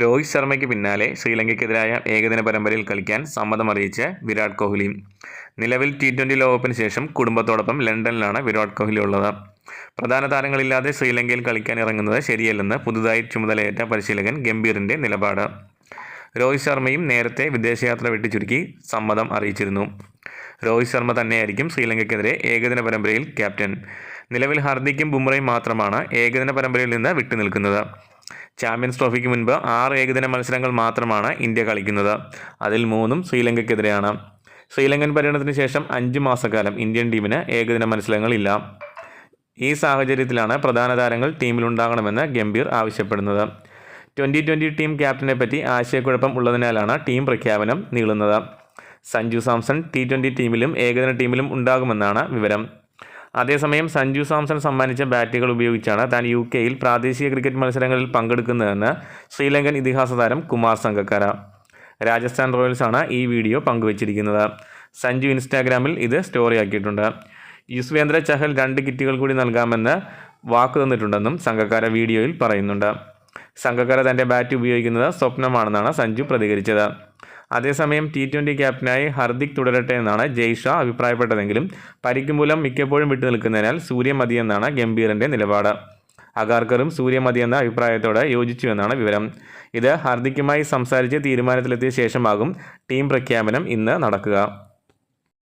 രോഹിത് ശർമ്മയ്ക്ക് പിന്നാലെ ശ്രീലങ്കയ്ക്കെതിരായ ഏകദിന പരമ്പരയിൽ കളിക്കാൻ സമ്മതമറിയിച്ച് വിരാട് കോഹ്ലി. നിലവിൽ ടി ട്വന്റി ലോകകപ്പിന് ശേഷം കുടുംബത്തോടൊപ്പം ലണ്ടനിലാണ് വിരാട് കോഹ്ലി ഉള്ളത്. പ്രധാന താരങ്ങളില്ലാതെ ശ്രീലങ്കയിൽ കളിക്കാൻ ഇറങ്ങുന്നത് ശരിയല്ലെന്ന് പുതുതായി ചുമതലയേറ്റ പരിശീലകൻ ഗംഭീറിന്റെ നിലപാട്. രോഹിത് ശർമ്മയും നേരത്തെ വിദേശയാത്ര വെട്ടിച്ചുരുക്കി സമ്മതം അറിയിച്ചിരുന്നു. രോഹിത് ശർമ്മ തന്നെയായിരിക്കും ശ്രീലങ്കയ്ക്കെതിരെ ഏകദിന പരമ്പരയിൽ ക്യാപ്റ്റൻ. നിലവിൽ ഹർദിക്കും ബുംറയും മാത്രമാണ് ഏകദിന പരമ്പരയിൽ നിന്ന് വിട്ടുനിൽക്കുന്നത്. ചാമ്പ്യൻസ് ട്രോഫിക്ക് മുൻപ് ആറ് ഏകദിന മത്സരങ്ങൾ മാത്രമാണ് ഇന്ത്യ കളിക്കുന്നത്. അതിൽ മൂന്നും ശ്രീലങ്കയ്ക്കെതിരെയാണ്. ശ്രീലങ്കൻ പര്യടനത്തിന് ശേഷം അഞ്ച് മാസക്കാലം ഇന്ത്യൻ ടീമിന് ഏകദിന മത്സരങ്ങളില്ല. ഈ സാഹചര്യത്തിലാണ് പ്രധാന താരങ്ങൾ ടീമിലുണ്ടാകണമെന്ന് ഗംഭീർ ആവശ്യപ്പെടുന്നത്. ട്വന്റി ട്വന്റി ടീം ക്യാപ്റ്റനെ പറ്റി ആശയക്കുഴപ്പം ഉള്ളതിനാലാണ് ടീം പ്രഖ്യാപനം നീളുന്നത്. സഞ്ജു സാംസൺ ടി ട്വന്റി ടീമിലും ഏകദിന ടീമിലും ഉണ്ടാകുമെന്നാണ് വിവരം. അതേസമയം സഞ്ജു സാംസൺ സമ്മാനിച്ച ബാറ്റുകൾ ഉപയോഗിച്ചാണ് താൻ യു കെയിൽ പ്രാദേശിക ക്രിക്കറ്റ് മത്സരങ്ങളിൽ പങ്കെടുക്കുന്നതെന്ന് ശ്രീലങ്കൻ ഇതിഹാസ താരം കുമാർ സംഗക്കാര. രാജസ്ഥാൻ റോയൽസാണ് ഈ വീഡിയോ പങ്കുവച്ചിരിക്കുന്നത്. സഞ്ജു ഇൻസ്റ്റാഗ്രാമിൽ ഇത് സ്റ്റോറി ആക്കിയിട്ടുണ്ട്. യുസ്വേന്ദ്ര ചഹൽ രണ്ട് കിറ്റുകൾ കൂടി നൽകാമെന്ന് വാക്ക് തന്നിട്ടുണ്ടെന്നും സംഘക്കാര വീഡിയോയിൽ പറയുന്നുണ്ട്. സംഘക്കാര തന്റെ ബാറ്റ് ഉപയോഗിക്കുന്നത് സ്വപ്നമാണെന്നാണ് സഞ്ജു പ്രതികരിച്ചത്. അതേസമയം ടി ട്വന്റി ക്യാപ്റ്റനായി ഹർദിക് തുടരട്ടെ എന്നാണ് ജയ്ഷാ അഭിപ്രായപ്പെട്ടതെങ്കിലും പരിക്ക് മൂലം മിക്കപ്പോഴും വിട്ടു നിൽക്കുന്നതിനാൽ സൂര്യ മതിയെന്നാണ് ഗംഭീറിന്റെ നിലപാട്. അഗാർക്കറും സൂര്യ മതിയെന്ന അഭിപ്രായത്തോട് യോജിച്ചുവെന്നാണ് വിവരം. ഇത് ഹർദിക്കുമായി സംസാരിച്ച് തീരുമാനത്തിലെത്തിയ ശേഷമാകും ടീം പ്രഖ്യാപനം ഇന്ന് നടക്കുക.